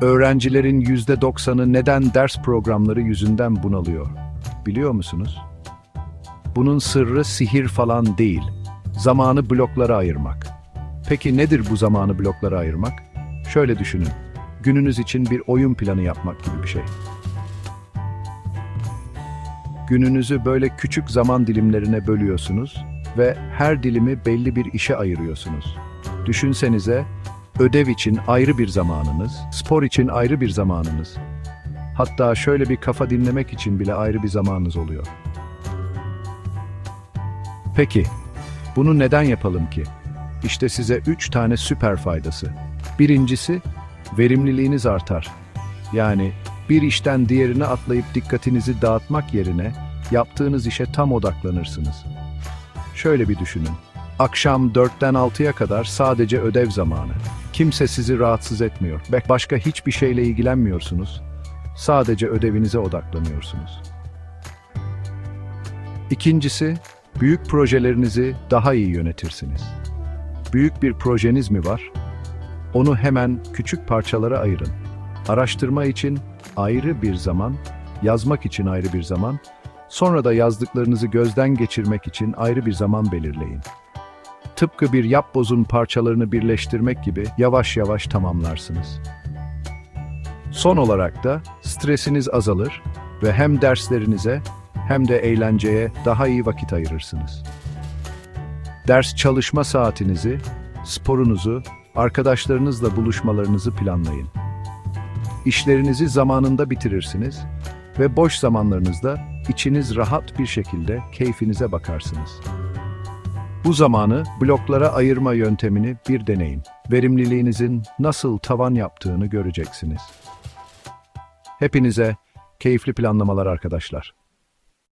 Öğrencilerin %90'ı neden ders programları yüzünden bunalıyor? Biliyor musunuz? Bunun sırrı sihir falan değil. Zamanı bloklara ayırmak. Peki nedir bu zamanı bloklara ayırmak? Şöyle düşünün. Gününüz için bir oyun planı yapmak gibi bir şey. Gününüzü böyle küçük zaman dilimlerine bölüyorsunuz ve her dilimi belli bir işe ayırıyorsunuz. Düşünsenize, ödev için ayrı bir zamanınız, spor için ayrı bir zamanınız. Hatta şöyle bir kafa dinlemek için bile ayrı bir zamanınız oluyor. Peki, bunu neden yapalım ki? İşte size üç tane süper faydası. Birincisi, verimliliğiniz artar. Yani bir işten diğerine atlayıp dikkatinizi dağıtmak yerine yaptığınız işe tam odaklanırsınız. Şöyle bir düşünün. Akşam 4'ten 6'ya kadar sadece ödev zamanı. Kimse sizi rahatsız etmiyor. Başka hiçbir şeyle ilgilenmiyorsunuz. Sadece ödevinize odaklanıyorsunuz. İkincisi, büyük projelerinizi daha iyi yönetirsiniz. Büyük bir projeniz mi var? Onu hemen küçük parçalara ayırın. Araştırma için ayrı bir zaman, yazmak için ayrı bir zaman, sonra da yazdıklarınızı gözden geçirmek için ayrı bir zaman belirleyin. Tıpkı bir yapbozun parçalarını birleştirmek gibi yavaş yavaş tamamlarsınız. Son olarak da stresiniz azalır ve hem derslerinize hem de eğlenceye daha iyi vakit ayırırsınız. Ders çalışma saatinizi, sporunuzu, arkadaşlarınızla buluşmalarınızı planlayın. İşlerinizi zamanında bitirirsiniz ve boş zamanlarınızda içiniz rahat bir şekilde keyfinize bakarsınız. Bu zamanı bloklara ayırma yöntemini bir deneyin. Verimliliğinizin nasıl tavan yaptığını göreceksiniz. Hepinize keyifli planlamalar arkadaşlar.